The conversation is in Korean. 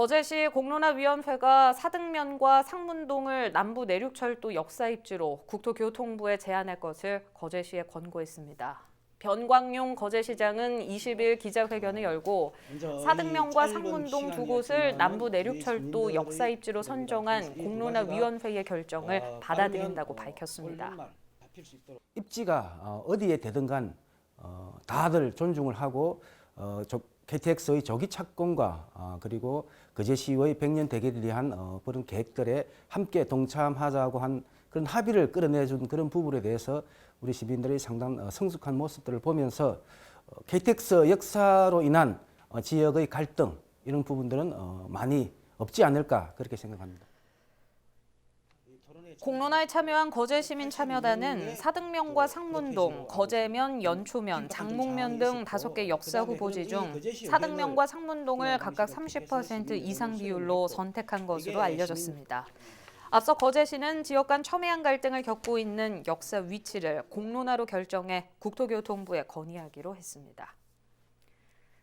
거제시 공론화위원회가 사등면과 상문동을 남부 내륙철도 역사 입지로 국토교통부에 제안할 것을 거제시에 권고했습니다. 변광용 거제시장은 20일 기자회견을 열고 사등면과 상문동 두 곳을 남부 내륙철도 역사 입지로 선정한 공론화위원회의 결정을 받아들인다고 밝혔습니다. 입지가 어, 어디에 되든 간 어, 다들 존중을 하고 어, 저, KTX의 조기 착공과 어, 그리고 거제시의 백년 대계를 위한 어, 그런 계획들에 함께 동참하자고 한 그런 합의를 끌어내준 그런 부분에 대해서 우리 시민들이 상당 어, 성숙한 모습들을 보면서 어, KTX 역사로 인한 어, 지역의 갈등 이런 부분들은 어, 많이 없지 않을까 그렇게 생각합니다. 공론화에 참여한 거제 시민 참여단은 사등면과 상문동, 거제면, 연초면, 장목면 등 다섯 개 역사 후보지 중 사등면과 상문동을 각각 30% 이상 비율로 선택한 것으로 알려졌습니다. 앞서 거제시는 지역 간 첨예한 갈등을 겪고 있는 역사 위치를 공론화로 결정해 국토교통부에 건의하기로 했습니다.